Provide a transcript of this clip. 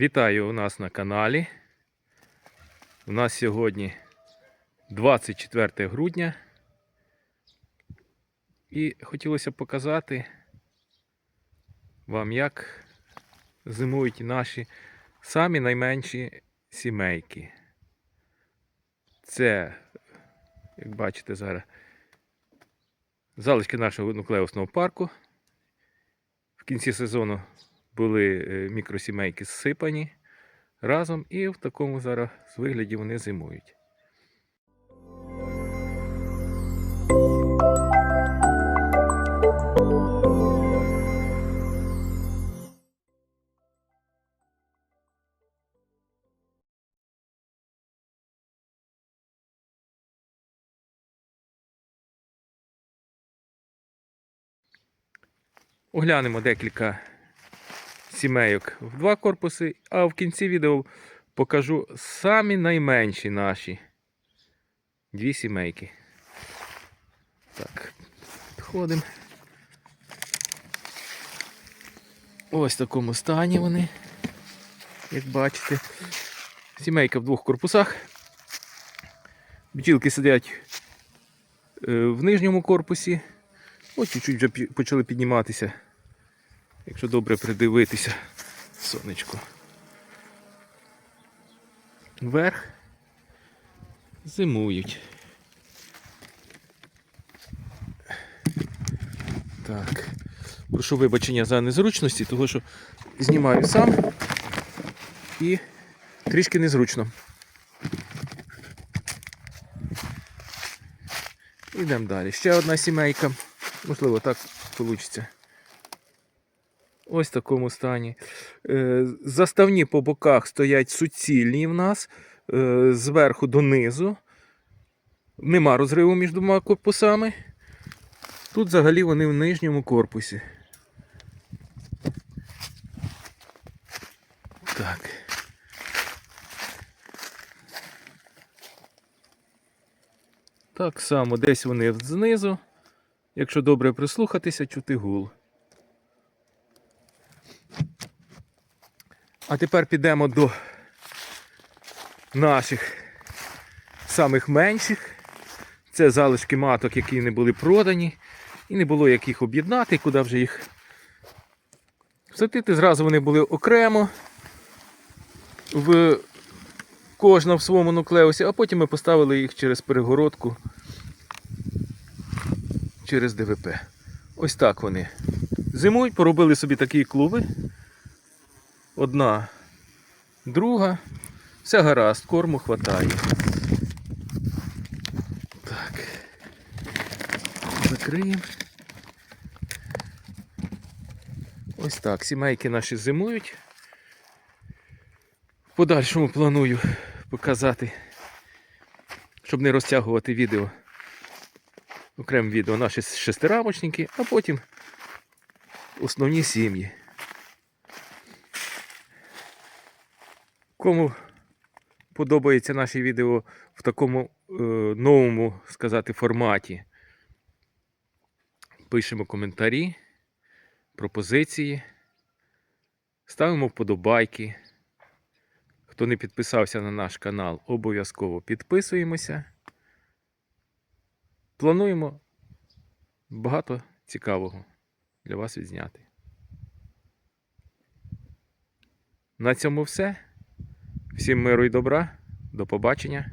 Вітаю у нас на каналі. У нас сьогодні 24 грудня. І хотілося показати вам, як зимують наші самі найменші сімейки. Це, як бачите зараз, залишки нашого нуклеусного парку. В кінці сезону були е, мікросімейки зсипані разом, і в такому зараз вигляді вони зимують. Оглянемо декілька сімейок в два корпуси, а в кінці відео покажу самі найменші наші дві сімейки. Так, підходимо. Ось в такому стані вони, як бачите. Сімейка в двох корпусах. Бджілки сидять е, в нижньому корпусі. Ось чуть-чуть вже почали підніматися. Якщо добре придивитися, сонечко. Вверх зимують. Так. Прошу вибачення за незручності, тому що знімаю сам і трішки незручно. Йдемо далі. Ще одна сімейка. Можливо, так вийде. Ось в такому стані. Е, Заставні по боках стоять суцільні в нас е, зверху донизу. Нема розриву між двома корпусами. Тут взагалі вони в нижньому корпусі. Так. Так само десь вони знизу. Якщо добре прислухатися, чути гул. А тепер підемо до наших самих менших. Це залишки маток, які не були продані. І не було як їх об'єднати, куди вже їх всадити. Зразу вони були окремо. В кожна в своєму нуклеусі, а потім ми поставили їх через перегородку через ДВП. Ось так вони. Зимують, поробили собі такі клуби. Одна, друга. Все гаразд, корму хватає. Так. Закриємо. Ось так. Сімейки наші зимують. В подальшому планую показати, щоб не розтягувати відео. Окреме відео наші шестирамочники, а потім основні сім'ї. Кому подобається наші відео в такому е, новому сказати, форматі, пишемо коментарі, пропозиції, ставимо вподобайки. Хто не підписався на наш канал, обов'язково підписуємося. Плануємо багато цікавого для вас відзняти. На цьому все. Всім миру і добра. До побачення.